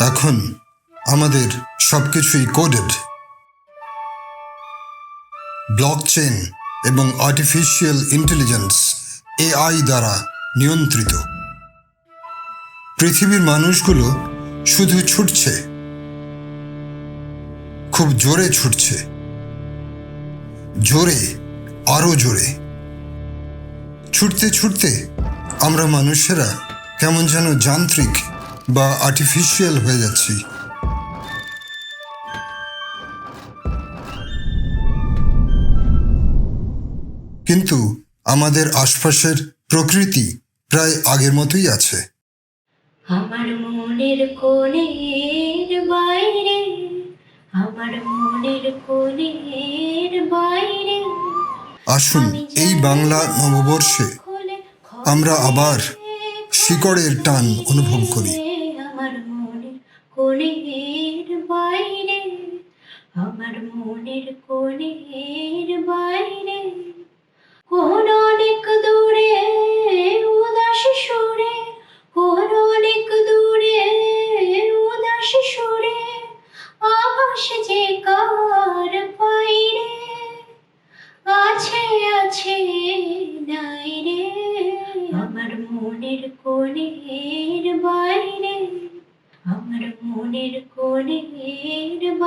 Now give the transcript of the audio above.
এখন আমাদের সবকিছুই কোডেড ব্লক চেন এবং আর্টিফিশিয়াল ইন্টেলিজেন্স এআই দ্বারা নিয়ন্ত্রিত। পৃথিবীর মানুষগুলো শুধু ছুটছে। খুব জোরে ছুটছে। জোরে, আরও জোরে। ছুটতে ছুটতে আমরা মানুষেরা কেমন যেন যান্ত্রিক। বা আর্টিফিশিয়াল হয়ে যাচ্ছি। কিন্তু আমাদের আশপাশের প্রকৃতি প্রায় আগের মতোই আছে। আমার মনের কোণের বাইরে আমার মনের কোণের বাইরে। আসুন এই বাংলা নববর্ষে আমরা আবার শিকড়ের টান অনুভব করি। আমার মনের কোণের বাইরে কোন অনেক দূরে উদাস সুরে, কোন অনেক দূরে উদাস সুরে, আভাস যে কার পাইরে, আছে আছে, নাই রে। আমার মনের কোণের বাইরে, আমার মনের কোণের বাইরে